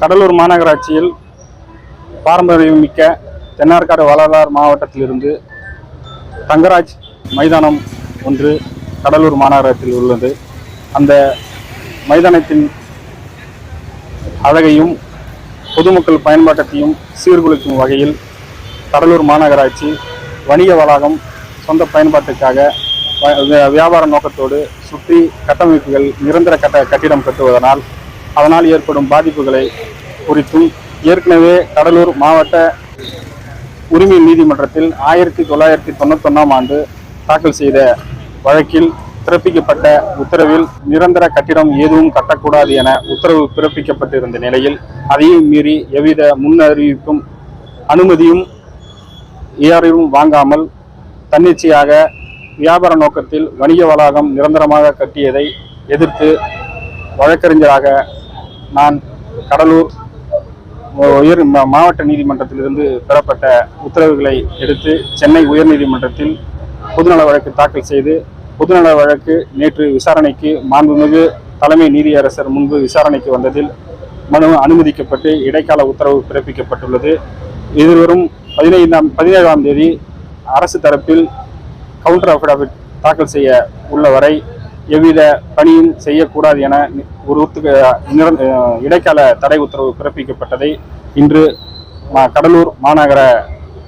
கடலூர் மாநகராட்சியில் பாரம்பரியமிக்க தென்னார்காடு வள்ளலார் மாவட்டத்திலிருந்து தங்கராஜ் மைதானம் ஒன்று கடலூர் மாநகரத்தில் உள்ளது. அந்த மைதானத்தின் அழகையும் பொதுமக்கள் பயன்பாட்டத்தையும் சீர்குலைக்கும் வகையில் கடலூர் மாநகராட்சி வணிக வளாகம் சொந்த பயன்பாட்டுக்காக வியாபார நோக்கத்தோடு சுற்றி கட்டமைப்புகள் நிரந்தர கட்ட கட்டிடம் கட்டுவதனால் அதனால் ஏற்படும் பாதிப்புகளை குறித்தும் ஏற்கனவே கடலூர் மாவட்ட உரிமை நீதிமன்றத்தில் ஆயிரத்தி தொள்ளாயிரத்தி தொண்ணூத்தொன்னாம் ஆண்டு தாக்கல் செய்த வழக்கில் பிறப்பிக்கப்பட்ட உத்தரவில் நிரந்தர கட்டிடம் எதுவும் கட்டக்கூடாது என உத்தரவு பிறப்பிக்கப்பட்டிருந்த நிலையில் அதையும் மீறி எவ்வித முன்னறிவிப்பும் அனுமதியும் ஏஆரையும் வாங்காமல் தன்னிச்சையாக வியாபார நோக்கத்தில் வணிக வளாகம் நிரந்தரமாக கட்டியதை எதிர்த்து வழக்கறிஞராக நான் கடலூர் உயர் மா- மாவட்ட நீதிமன்றத்திலிருந்து பெறப்பட்ட உத்தரவுகளை எடுத்து சென்னை உயர்நீதிமன்றத்தில் பொதுநல வழக்கு தாக்கல் செய்து பொதுநல வழக்கு நேற்று விசாரணைக்கு மாண்புமிகு தலைமை நீதியரசர் முன்பு விசாரணைக்கு வந்ததில் மனு அனுமதிக்கப்பட்டு இடைக்கால உத்தரவு பிறப்பிக்கப்பட்டுள்ளது. எதிர்வரும் பதினைந்தாம் பதினேழாம் தேதி அரசு தரப்பில் கவுண்டர் அஃபிடாவிட் தாக்கல் செய்ய உள்ள வரை எவ்வித பணியும் செய்யக்கூடாது என ஒரு ஒத்துக்க நிர- இடைக்கால தடை உத்தரவு பிறப்பிக்கப்பட்டதை இன்று மா- கடலூர் மாநகர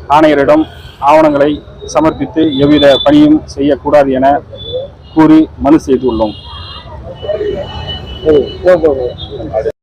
ஆணையரிடம் ஆவணங்களை சமர்ப்பித்து எவ்வித பணியும் செய்யக்கூடாது என கூறி மனு செய்துள்ளோம்.